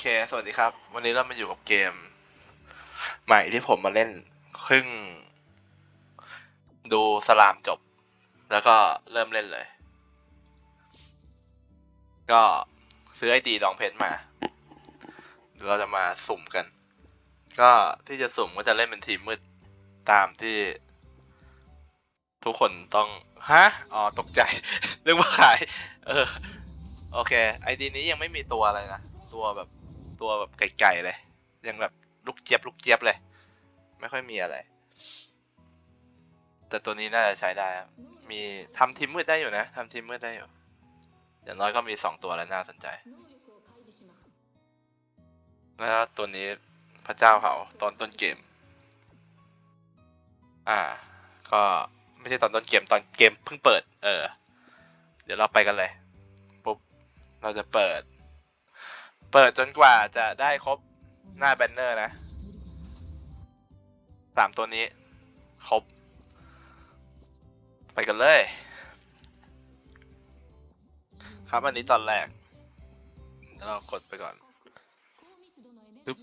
เค สวัสดีครับ วันนี้เรามาอยู่กับเกม ใหม่ที่ผมมาเล่นครึ่ง ดูสลามจบ แล้วก็เริ่มเล่นเลย ก็ซื้อไอดีดองเพชรมาเราจะมาสุ่มกัน ก็ที่จะสุ่มก็จะเล่นเป็นทีมมืดตามที่ ทุกคนต้อง ฮะ อ๋อ ตกใจนึกว่าขาย เออ โอเค ไอดีนี้ยังไม่มีตัวอะไรนะ ตัวแบบ ตัวแบบไก่ๆเลย ยังแบบลูกเจี๊ยบลูกเจี๊ยบเลย ไม่ค่อยมีอะไร แต่ตัวนี้น่าจะใช้ได้ครับมีทำทีมมืดได้อยู่นะทำทีมมืดได้อยู่ อย่างน้อยก็มีสองตัวแล้วน่าสนใจ แล้วตัวนี้พระเจ้าเผาตอนต้นเกม อ่า ก็ไม่ใช่ตอนต้นเกมตอนเกมเพิ่งเปิด เออ เดี๋ยวเราไปกันเลย ปุ๊บ เราจะเปิด เปิดจนกว่าจะได้ครบหน้าแบนเนอร์นะสามตัวนี้ ครบ ไปกันเลย ครับอันนี้ตอนแรกเดี๋ยวเรากดไปก่อนปึ๊บ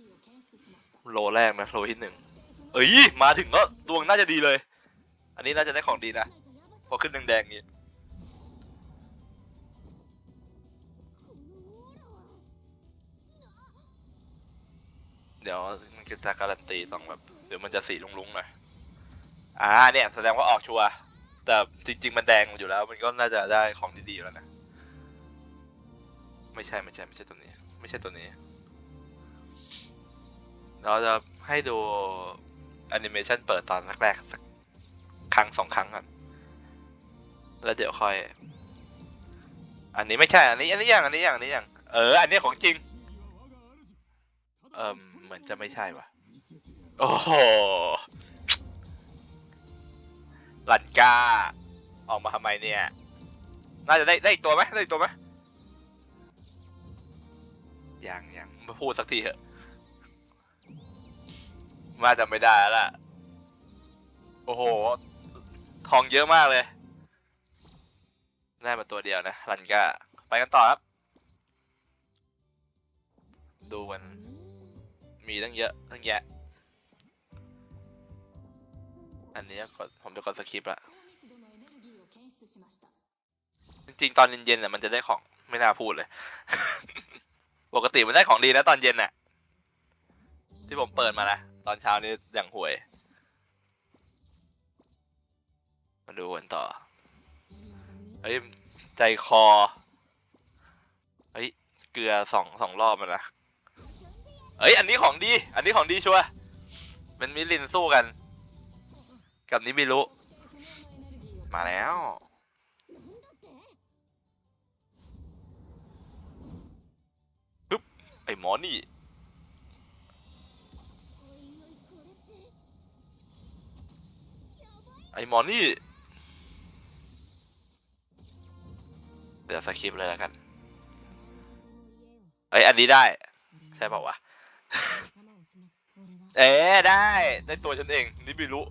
โลแรกนะโลที่หนึ่งเอ้ย มาถึงแล้วดวงน่าจะดีเลย อันนี้น่าจะได้ของดีนะ พอขึ้นแดงๆนี้ เดี๋ยวมันจะการันตีต้องแบบเดี๋ยวมันจะสีลุงๆหน่อยอ่าเนี่ยแสดงว่าออกชัวร์แต่จริง ๆ มันแดงอยู่แล้ว มันก็น่าจะได้ของดีๆแล้วนะ ไม่ใช่ไม่ใช่ไม่ใช่ตัวนี้ ไม่ใช่ตัวนี้ เราจะให้ดูแอนิเมชันเปิดตอนแรกๆสักครั้งสองครั้งก่อนแล้วเดี๋ยวค่อย อันนี้ไม่ใช่ อันนี้ อันนี้อย่างอันนี้อย่างอันนี้อย่าง เออ อันนี้ของจริง เออเหมือนจะไม่ใช่ว่ะ โอ้โหลันกาออกมาทำไมเนี่ย น่าจะได้ได้อีกตัวไหมได้อีกตัวไหมยังยังมาพูดสักทีเถอะมาจะไม่ได้แล้วล่ะ โอ้โห ทองเยอะมากเลย ได้มาตัวเดียวนะลันกาไปกันต่อครับ ดูมัน มีตั้งเยอะตั้งแยะ อันนี้กดผมจะกดสคริปต์ละจริงๆตอนเย็นๆน่ะมันจะได้ของไม่น่าพูดเลย ปกติมันได้ของดีนะตอนเย็นน่ะ ที่ผมเปิดมานะตอนเช้านี้อย่างห่วย มาดูกันต่อเฮ้ยใจคอเฮ้ยเกลือสองสองรอบมันนะ เอ้ย อันนี้ของดี อันนี้ของดีชัวร์เป็นมิลินสู้กัน กับนิบิรุมาแล้ว ปึ๊บ ไอ้หมอนี่ ไอ้หมอนี่ เดี๋ยวสคริปเลยแล้วกัน เอ้ย อันนี้ได้ ใช่ป่าวะ เอ๊ได้ ได้ตัวฉันเองนิบิรุ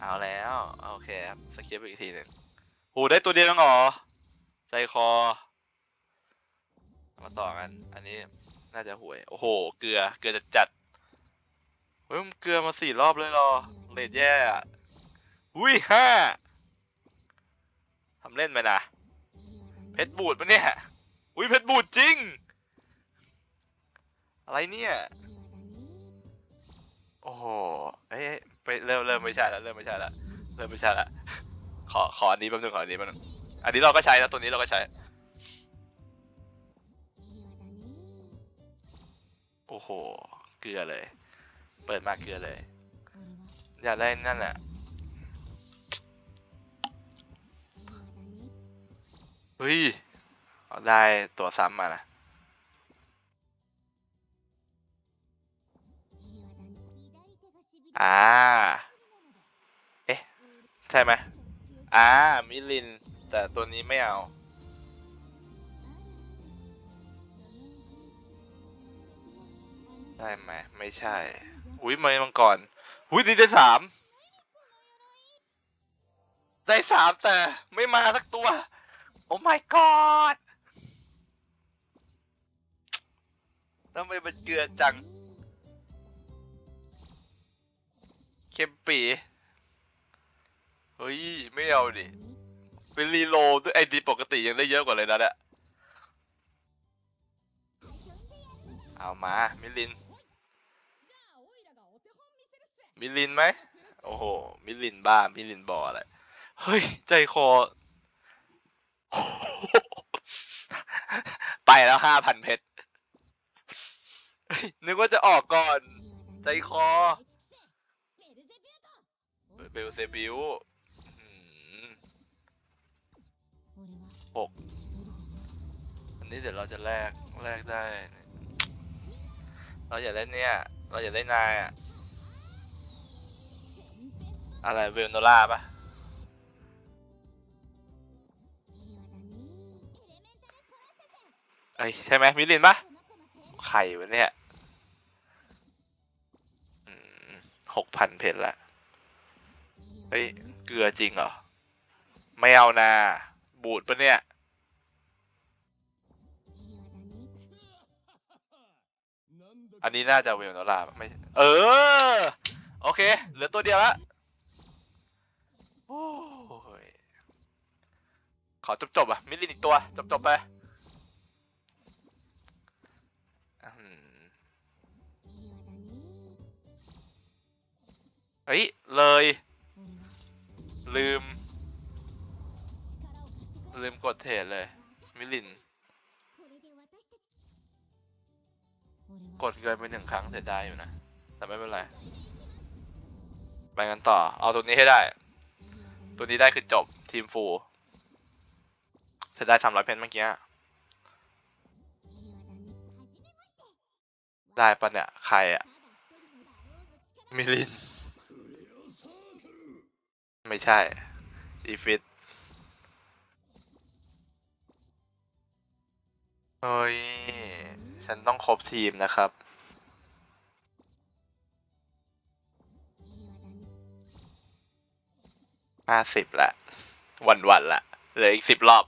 เอาแล้วโอเคครับสกิปอีกทีหนึ่งโหได้ตัวเดียวแล้วเหรอใจคอ มาต่อกัน อันนี้น่าจะห่วย โอ้โห เกลือ เกลือจะจัดเฮ้ยมันเกลือมาสี่รอบเลยหรอเลดแย่อุ้ยห้าทำเล่นไหมนะเพชรบูดปะเนี่ย อุ้ยเพชรบูดจริง อะไรเนี่ย โอ้โห เอ้ยไปเริ่มเริ่มไม่ใช่แล้วเริ่มไม่ใช่แล้วเริ่มไม่ใช่แล้วขอขออันนี้แป๊บนึงขออันนี้แป๊บนึงอันนี้เราก็ใช้นะตัวนี้เราก็ใช้ โอ้โห เกลือเลย เปิดมาเกลือเลย อยากได้นั่นแหละเฮ้ยได้ตัวซ้ำมานะ อ่า เอ๊ะ ใช่ไหมอ่า มิลิน แต่ตัวนี้ไม่เอา ได้ไหม ไม่ใช่ อุ้ยไม่มังกรอุ้ยนี่ได้สาม ได้สามแต่ไม่มาสักตัว โอ้ my god ทำไมมันเกลือจัง เค็มปีเฮ้ย ไม่เอาดิ เป็นรีโลด้วยไอดีปกติยังได้เยอะกว่าเลยนะเนี่ยเอามา มิลิน มิลินไหม โอ้โห มิลินบ้า มิลินบออะไร เฮ้ย ใจคอ ไปแล้วห้าพันเพชรนึกว่าจะออกก่อน ใจคอ เบลเซบิวอืมหกอันนี้เดี๋ยวเราจะแลกแลกได้ เราอยากได้เนี่ย เราอยากได้นายอะอะไรเวลโนล่าปะเอ้ยใช่ไหมมิลินปะไข่วะเนี่ย หกพันเพชรละ เฮ้ย เกลือจริงเหรอ ไม่เอานา บูดปะเนี่ย อันนี้น่าจะเวลโนลาไม่ เออ โอเค เหลือตัวเดียวละโอ้ย ขอจบๆอะ มิลินอีกตัว จบๆไป เฮ้ยเลย ลืม ลืมกดเทรดเลย มิลลิน กดเกินไปหนึ่งครั้งเสียดายอยู่นะ แต่ไม่เป็นไร ไปกันต่อ เอาตัวนี้ให้ได้ ตัวนี้ได้คือจบทีมฟูลเสียดายสามร้อยเพนเมื่อกี้ได้ปะเนี่ย ใครอะมิลิน ไม่ใช่อีฟิตเฮ้ย ฉันต้องครบทีมนะครับ ห้าสิบละ วันวันละ เหลืออีกสิบรอบ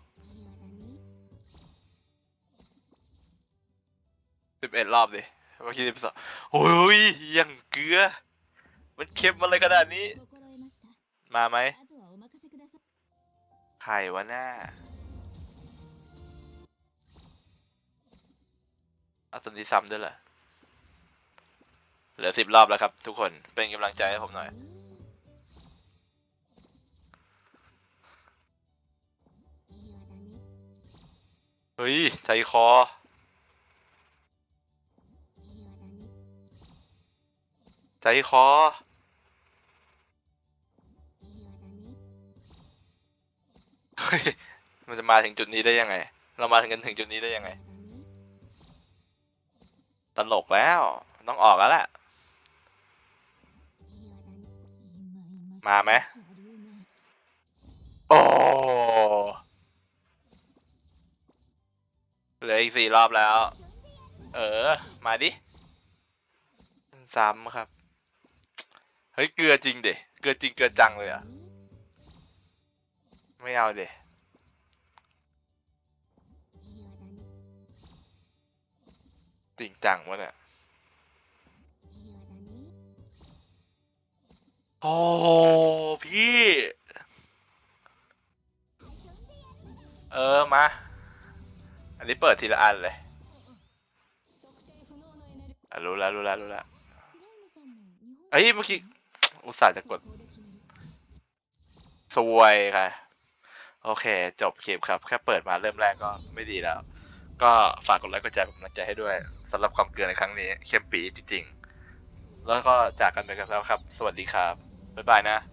สิบเอ็ดรอบดิ เมื่อกี้สิบสองโอ้ยยังเกลือ มันเค็มมาเลยขนาดนี้ มาไหมไข่วะหน้าเอาตัวนี้ซ้ำด้วยเหรอเหลือสิบรอบแล้วครับ ทุกคนเป็นกำลังใจให้ผมหน่อย เฮ้ย ใจคอใจคอ เฮ้ยมันจะมาถึงจุดนี้ได้ยังไง เรามาถึงกันถึงจุดนี้ได้ยังไง ตลกแล้ว ต้องออกแล้วแหละมาไหมโอ้เหลืออีกสี่รอบแล้ว เออ มาดิซ้ำครับ เฮ้ย เกลือจริงเดเกลือจริงเกลือจังเลยอะ ไม่เอาเดจริงจังวะเนี่ยโอ้พี่ เออ มา อันนี้เปิดทีละอันเลยรู้แล้วรู้แล้วรู้แล้วเอ้ยเมื่อกี้อุตส่าห์จะกด สวยค่ะ โอเค จบคลิปครับ แค่เปิดมาเริ่มแรกก็ไม่ดีแล้ว ก็ฝากกดไลค์กดแชร์เป็นกำลังใจให้ด้วยสำหรับความเกลือในครั้งนี้เข้มปีจริงๆ แล้วก็จากกันไปกันแล้วครับ สวัสดีครับ บ๊ายบายนะ